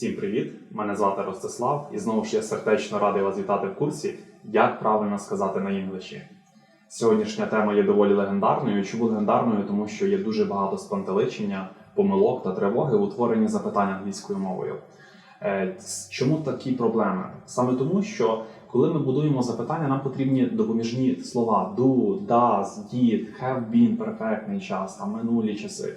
Всім привіт! Мене звати Ростислав, і знову ж я сердечно радий вас вітати в курсі, як правильно сказати на інгліші. Сьогоднішня тема є доволі легендарною. Чому легендарною? Тому що є дуже багато спантеличення, помилок та тривоги в утворенні запитань англійською мовою. Е, Чому такі проблеми? Саме тому, що коли ми будуємо запитання, нам потрібні допоміжні слова do, does, did, have been, перфектний час, там минулі часи.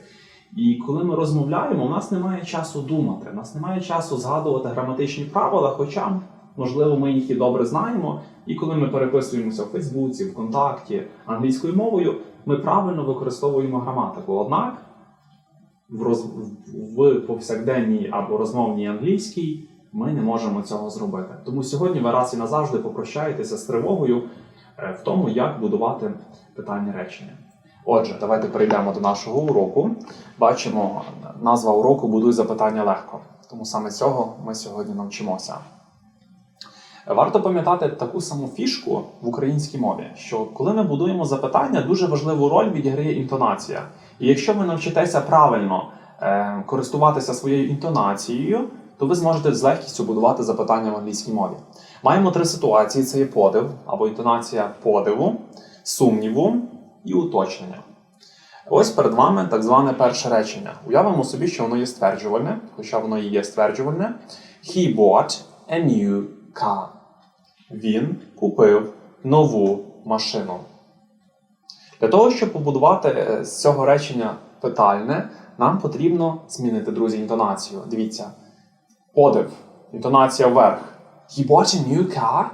І коли ми розмовляємо, у нас немає часу думати, у нас немає часу згадувати граматичні правила, хоча, можливо, ми їх і добре знаємо. І коли ми переписуємося в Фейсбуці, ВКонтакті англійською мовою, ми правильно використовуємо граматику. Однак в, роз... в повсякденній або розмовній англійській ми не можемо цього зробити. Тому сьогодні ви раз і назавжди попрощаєтеся з тривогою е, в тому, як будувати питання речення. Отже, давайте перейдемо до нашого уроку. Бачимо, назва уроку будуй запитання легко. Тому саме цього ми сьогодні навчимося. Варто пам'ятати таку саму фішку в українській мові, що коли ми будуємо запитання, дуже важливу роль відіграє інтонація. І якщо ви навчитеся правильно е, користуватися своєю інтонацією, то ви зможете з легкістю будувати запитання в англійській мові. Маємо три ситуації: це є подив або інтонація подиву, сумніву і уточнення. Ось перед вами так зване перше речення. Уявимо собі, що воно є стверджувальне, хоча воно і є стверджувальне. He bought a new car. Він купив нову машину. Для того, щоб побудувати е, з цього речення питальне, нам потрібно змінити, друзі, інтонацію. Дивіться. Подив. Інтонація вверх. He bought a new car.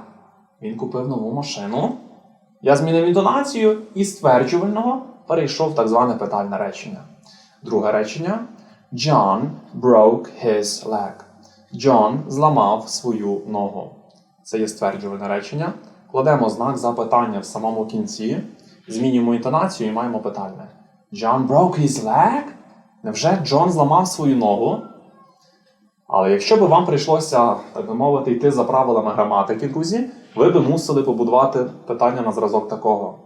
Він купив нову машину. Я змінив інтонацію і стверджувального перейшов в так зване питальне речення. Друге речення. John broke his leg. Джон зламав свою ногу. Це є стверджувальне речення. Кладемо знак запитання в самому кінці, змінюємо інтонацію і маємо питальне. John broke his leg? Невже Джон зламав свою ногу? Але якщо би вам прийшлося, так би мовити, йти за правилами граматики, друзі, ви би мусили побудувати питання на зразок такого.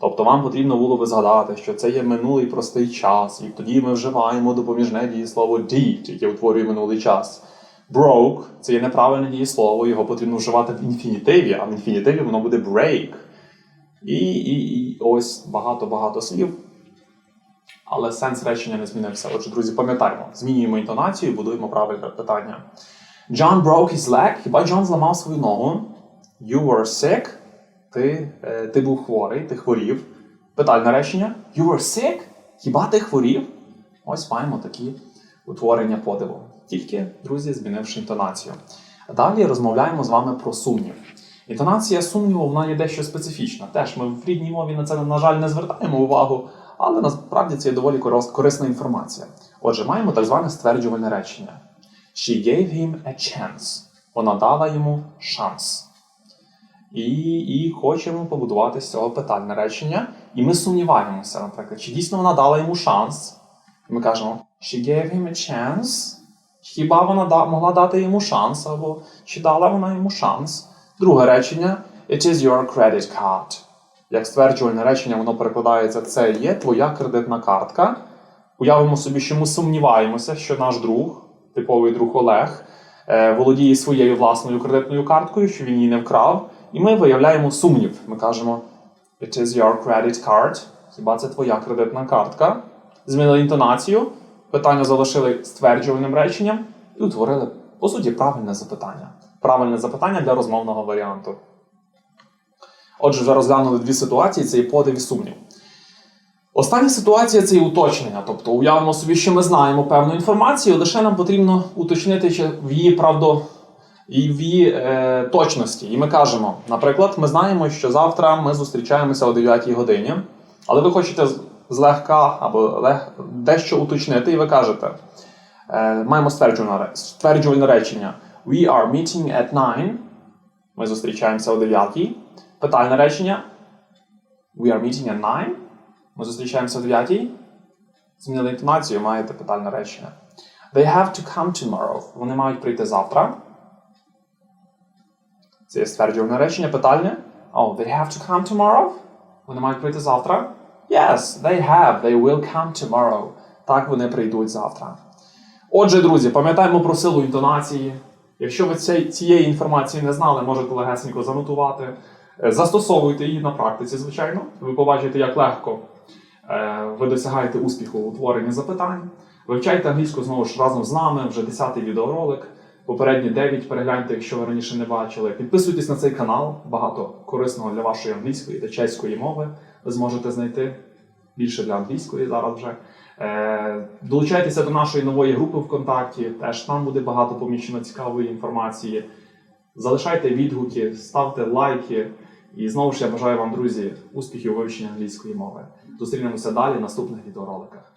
Тобто вам потрібно було би згадати, що це є минулий простий час, і тоді ми вживаємо допоміжне дієслово did, яке утворює минулий час. Broke це є неправильне дієслово, його потрібно вживати в інфінітиві, а в інфінітиві воно буде break. І, і, і ось багато-багато слів. Але сенс речення не змінився. Отже, друзі, пам'ятаємо, змінюємо інтонацію і будуємо правильне питання. John broke his leg. Хіба Джон зламав свою ногу? You were sick. Ти, е, ти був хворий, ти хворів. Питальне речення. You were sick? Хіба ти хворів? Ось маємо такі утворення подиву. Тільки, друзі, змінивши інтонацію. Далі розмовляємо з вами про сумнів. Інтонація сумніву вона є дещо специфічна. Теж ми в рідній мові на це, на жаль, не звертаємо увагу, але насправді це є доволі корис- корисна інформація. Отже, маємо так зване стверджувальне речення. She gave him a chance. Вона дала йому шанс. І, і хочемо побудувати з цього питальне речення. І ми сумніваємося, наприклад, чи дійсно вона дала йому шанс. Ми кажемо She gave him a chance. Хіба вона да, могла дати йому шанс, або чи дала вона йому шанс? Друге речення It is your credit card. Як стверджувальне речення, воно перекладається це є твоя кредитна картка. Уявимо собі, що ми сумніваємося, що наш друг, типовий друг Олег, е, володіє своєю власною кредитною карткою, що він її не вкрав. І ми виявляємо сумнів. Ми кажемо It is your credit card. Хіба це твоя кредитна картка? Змінили інтонацію, питання залишили стверджувальним реченням і утворили, по суті, правильне запитання. Правильне запитання для розмовного варіанту. Отже, вже розглянули дві ситуації: це є подив і сумнів. Остання ситуація це є уточнення. Тобто, уявимо собі, що ми знаємо певну інформацію, лише нам потрібно уточнити в її правдо і в її е, точності. І ми кажемо, наприклад, ми знаємо, що завтра ми зустрічаємося о 9 годині, але ви хочете злегка або лег, дещо уточнити, і ви кажете, е, маємо стверджувальне речення. We are meeting at 9. Ми зустрічаємося о 9. Питальне речення. We are meeting at 9. Ми зустрічаємося о 9. Змінили інтонацію, маєте питальне речення. They have to come tomorrow. Вони мають прийти завтра. Це є стверджуване речення, питальне. Oh, they have to come tomorrow? Вони мають прийти завтра? Yes, they have. They will come tomorrow. Так, вони прийдуть завтра. Отже, друзі, пам'ятаємо про силу інтонації. Якщо ви цієї інформації не знали, можете легесенько занотувати. Е, Застосовуйте її на практиці, звичайно. Ви побачите, як легко е, ви досягаєте успіху у утворенні запитань. Вивчайте англійську знову ж разом з нами, вже 10-й відеоролик. Попередні 9 перегляньте, якщо ви раніше не бачили. Підписуйтесь на цей канал, багато корисного для вашої англійської та чеської мови. Ви зможете знайти більше для англійської зараз вже. Е, Долучайтеся до нашої нової групи ВКонтакті, теж там буде багато помічено цікавої інформації. Залишайте відгуки, ставте лайки. І знову ж я бажаю вам, друзі, успіхів у вивченні англійської мови. Зустрінемося далі в наступних відеороликах.